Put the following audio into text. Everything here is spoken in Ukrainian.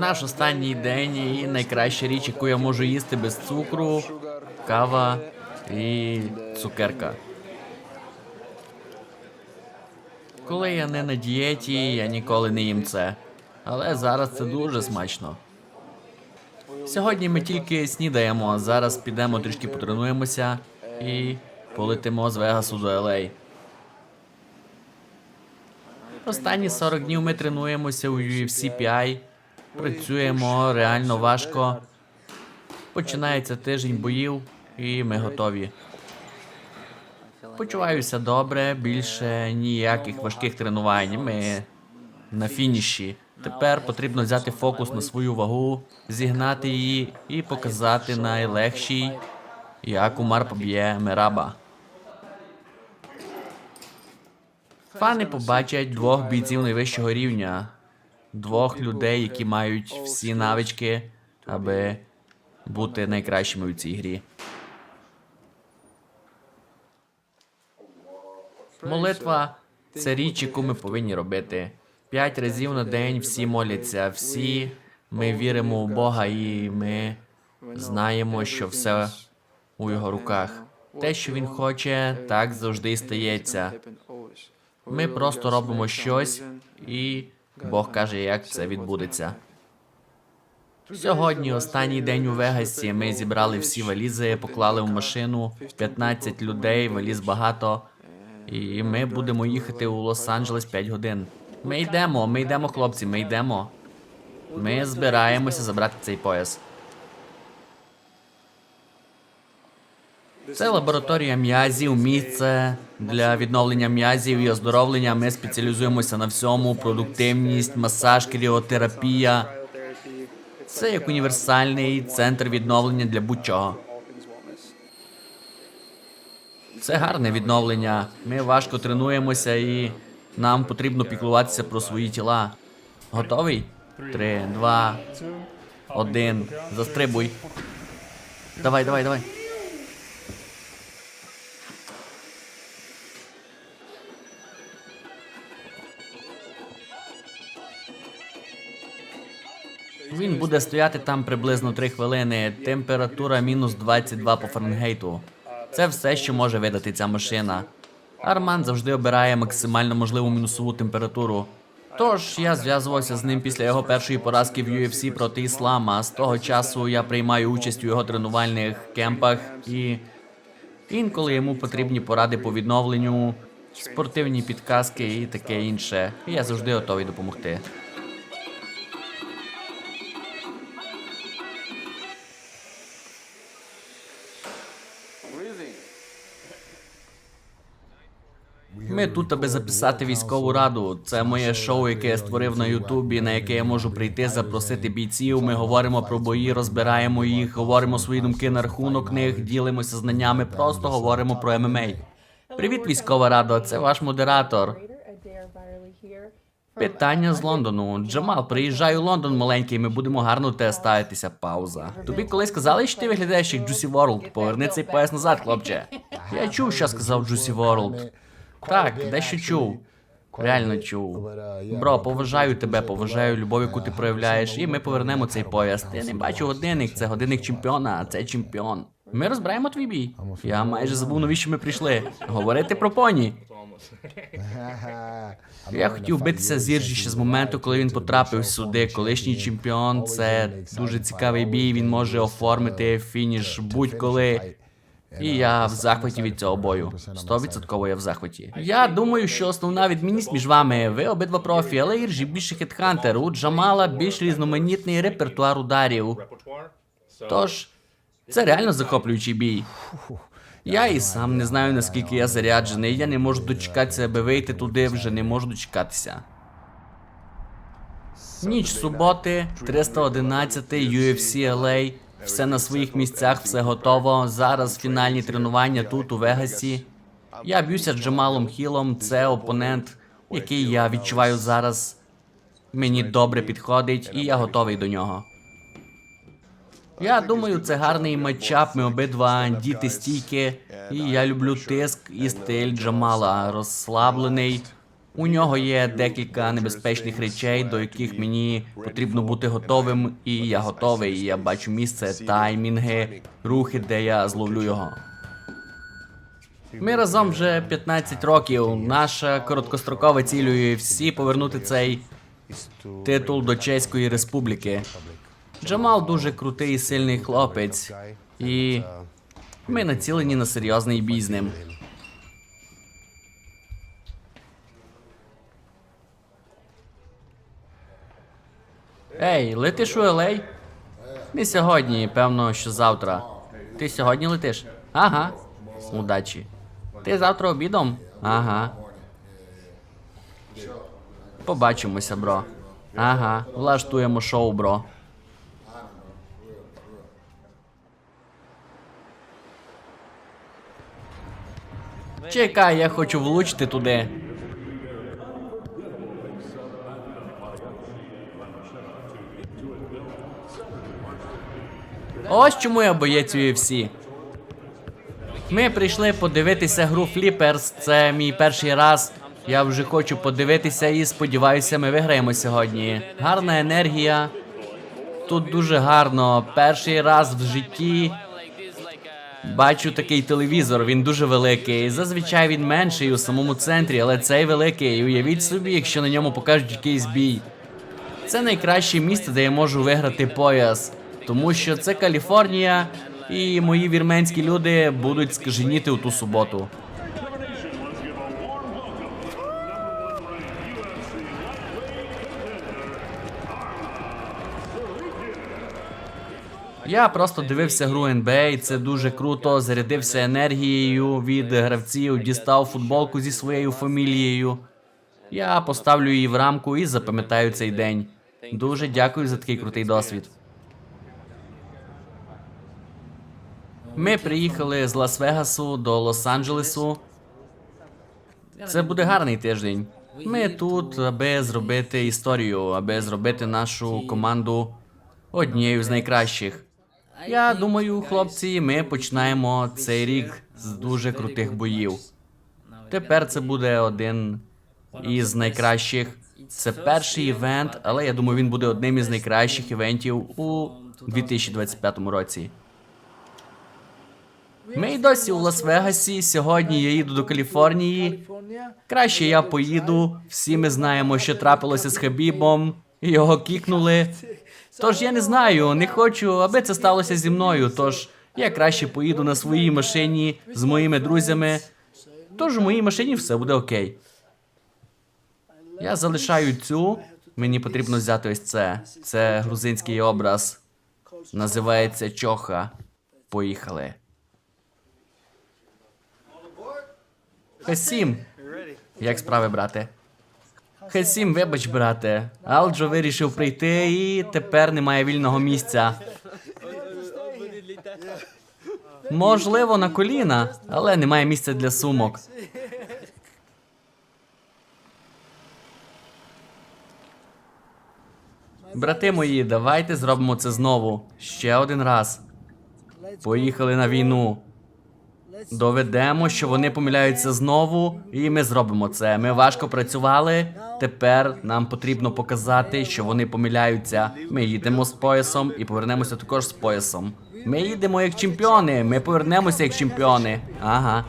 Наш останній день і найкраща річ, яку я можу їсти без цукру, кава і цукерка. Коли я не на дієті, я ніколи не їм це. Але зараз це дуже смачно. Сьогодні ми тільки снідаємо, а зараз підемо трішки потренуємося і полетимо з Вегасу до LA. Останні 40 днів ми тренуємося у UFC PI, працюємо реально важко. Починається тиждень боїв, і ми готові. Почуваюся добре, більше ніяких важких тренувань. Ми на фініші. Тепер потрібно взяти фокус на свою вагу, зігнати її і показати найлегшій, як Умар поб'є Мераба. Фани побачать двох бійців найвищого рівня, двох людей, які мають всі навички, аби бути найкращими у цій грі. Молитва це річ, яку ми повинні робити. П'ять разів на день всі моляться, всі ми віримо в Бога і ми знаємо, що все у його руках. Те, що він хоче, так завжди і стається. Ми просто робимо щось, і Бог каже, як це відбудеться. Сьогодні останній день у Вегасі. Ми зібрали всі валізи, поклали в машину 15 людей, валіз багато. І ми будемо їхати у Лос-Анджелес 5 годин. Ми йдемо, ми йдемо, хлопці, ми йдемо. Ми збираємося забрати цей пояс. Це лабораторія м'язів, місце для відновлення м'язів і оздоровлення. Ми спеціалізуємося на всьому: продуктивність, масаж, кріотерапія. Це як універсальний центр відновлення для будь-чого. Це гарне відновлення. Ми важко тренуємося і нам потрібно піклуватися про свої тіла. Готовий? Три, два, один. Застрибуй. Давай, давай, давай. Він буде стояти там приблизно 3 хвилини. Температура мінус 22 по Фаренгейту. Це все, що може видати ця машина. Арман завжди обирає максимально можливу мінусову температуру. Тож я зв'язувався з ним після його першої поразки в UFC проти іслама. З того часу я приймаю участь у його тренувальних кемпах і інколи йому потрібні поради по відновленню, спортивні підказки і таке інше. Я завжди готовий допомогти. Ми тут, аби записати військову раду. Це моє шоу, яке я створив на Ютубі, на яке я можу прийти, запросити бійців. Ми говоримо про бої, розбираємо їх, говоримо свої думки на рахунок них, ділимося знаннями, просто говоримо про ММА. Привіт, військова рада. Це ваш модератор. Питання з Лондону. Джамал, приїжджай у Лондон маленький, ми будемо гарно те ставитися. Пауза. Тобі колись казали, що ти виглядаєш як Джусі Ворлд. Поверни цей пояс назад, хлопче. Я чув, що сказав Джусі Ворлд. Так, дещо чув. Реально чув. Бро, поважаю тебе, поважаю любов, яку ти проявляєш, і ми повернемо цей пояс. Ти не бачу годинник, це годинник чемпіона, а це чемпіон. Ми розбираємо твій бій. Я майже забув, навіщо ми прийшли. Говорити про поні. Я хотів битися з Іржі ще з моменту, коли він потрапив сюди. Колишній чемпіон. Це дуже цікавий бій. Він може оформити фініш будь-коли. І я в захваті від цього бою. Стовідсотково я в захваті. Я думаю, що основна відмінність між вами. Ви обидва профі, але Іржі більше хедхантер. У Джамала більш різноманітний репертуар ударів. Тож, це реально захоплюючий бій. Я і сам не знаю, наскільки я заряджений. Я не можу дочекатися, аби вийти туди, вже не можу дочекатися. Ніч суботи, 311 UFC LA. Все на своїх місцях, все готово. Зараз фінальні тренування тут у Вегасі. Я б'юся з Джамалом Хілом. Це опонент, який я відчуваю зараз. Мені добре підходить, і я готовий до нього. Я думаю, це гарний матчап. Ми обидва діти стійки. І я люблю тиск і стиль Джамала. Розслаблений, У нього є декілька небезпечних речей, до яких мені потрібно бути готовим, і я готовий. Я бачу місце, таймінги, рухи, де я зловлю його. Ми разом вже 15 років. Наша короткострокова цілює всі повернути цей титул до Чеської Республіки. Джамал дуже крутий і сильний хлопець, і ми націлені на серйозний ним. Ей, летиш у Елей? Не сьогодні, певно, що завтра. Ти сьогодні летиш? Ага. Удачі. Ти завтра обідом? Ага. Побачимося, бро. Ага, влаштуємо шоу, бро. Чекай, я хочу влучити туди. Ось чому я боєць UFC. Ми прийшли подивитися гру Flippers. Це мій перший раз. Я вже хочу подивитися і сподіваюся, ми виграємо сьогодні. Гарна енергія. Тут дуже гарно. Перший раз в житті бачу такий телевізор. Він дуже великий. Зазвичай він менший у самому центрі, але цей великий. Уявіть собі, якщо на ньому покажуть якийсь бій. Це найкраще місце, де я можу виграти пояс, тому що це Каліфорнія, і мої вірменські люди будуть скаженіти у ту суботу. Я просто дивився гру NBA, це дуже круто. Зарядився енергією від гравців, дістав футболку зі своєю фамілією. Я поставлю її в рамку і запам'ятаю цей день. Дуже дякую за такий крутий досвід. Ми приїхали з Лас-Вегасу до Лос-Анджелесу. Це буде гарний тиждень. Ми тут, аби зробити історію, аби зробити нашу команду однією з найкращих. Я думаю, хлопці, ми починаємо цей рік з дуже крутих боїв. Тепер це буде один із найкращих. Це перший івент, але я думаю, він буде одним із найкращих івентів у 2025 році. Ми й досі у Лас-Вегасі. Сьогодні я їду до Каліфорнії. Краще я поїду. Всі ми знаємо, що трапилося з Хабібом. Його кікнули. Тож я не знаю, не хочу, аби це сталося зі мною. Тож я краще поїду на своїй машині з моїми друзями. Тож у моїй машині все буде окей. Я залишаю цю. Мені потрібно взяти ось це. Це грузинський образ. Називається Чоха. Поїхали. Хасім. Як справи, брате? Хасім, вибач, брате. Алджо вирішив прийти і тепер немає вільного місця. Можливо, на коліна, але немає місця для сумок. Брати мої, давайте зробимо це знову. Ще один раз. Поїхали на війну. Доведемо, що вони помиляються знову, і ми зробимо це. Ми важко працювали. Тепер нам потрібно показати, що вони помиляються. Ми їдемо з поясом і повернемося також з поясом. Ми їдемо як чемпіони. Ми повернемося як чемпіони. Ага.